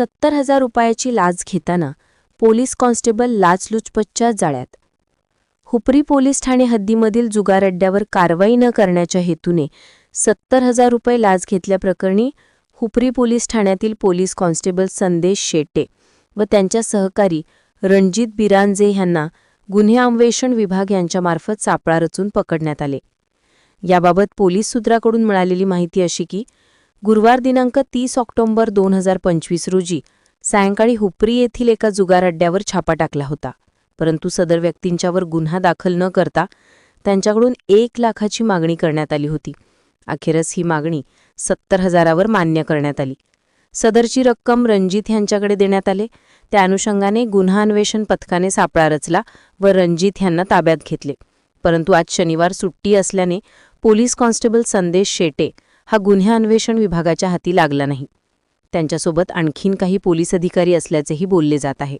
सत्तर हजार रुपयाची लाच घेताना पोलीस कॉन्स्टेबल लाचलुचपतच्या जाळ्यात. हुपरी पोलीस ठाणे हद्दीमधील जुगार अड्ड्यावर कारवाई न करण्याच्या हेतूने सत्तर हजार रुपये लाच घेतल्याप्रकरणी हुपरी पोलीस ठाण्यातील पोलीस कॉन्स्टेबल संदेश शेटे व त्यांच्या सहकारी रणजित बिरांजे यांना गुन्हे अन्वेषण विभाग यांच्यामार्फत सापळा रचून पकडण्यात आले. याबाबत पोलीस सूत्राकडून मिळालेली माहिती अशी की गुरुवार दिनांक तीस ऑक्टोंबर दोन हजार पंचवीस रोजी सायंकाळी हुपरी येथील एका जुगार अड्ड्यावर छापा टाकला होता. परंतु सदर व्यक्तींच्यावर गुन्हा दाखल न करता त्यांच्याकडून एक लाखाची मागणी करण्यात आली होती. अखेरच ही मागणी सत्तर हजारावर मान्य करण्यात आली. सदरची रक्कम रणजित यांच्याकडे देण्यात आले. त्या अनुषंगाने गुन्हा अन्वेषण पथकाने सापळा रचला व रणजित यांना ताब्यात घेतले. परंतु आज शनिवार सुट्टी असल्याने पोलीस कॉन्स्टेबल संदेश शेटे हा गुन्हे अन्वेषण विभागाच्या हाती लागला नाही. त्यांच्यासोबत आणखीन काही पोलीस अधिकारी असल्याचेही बोलले जात आहे.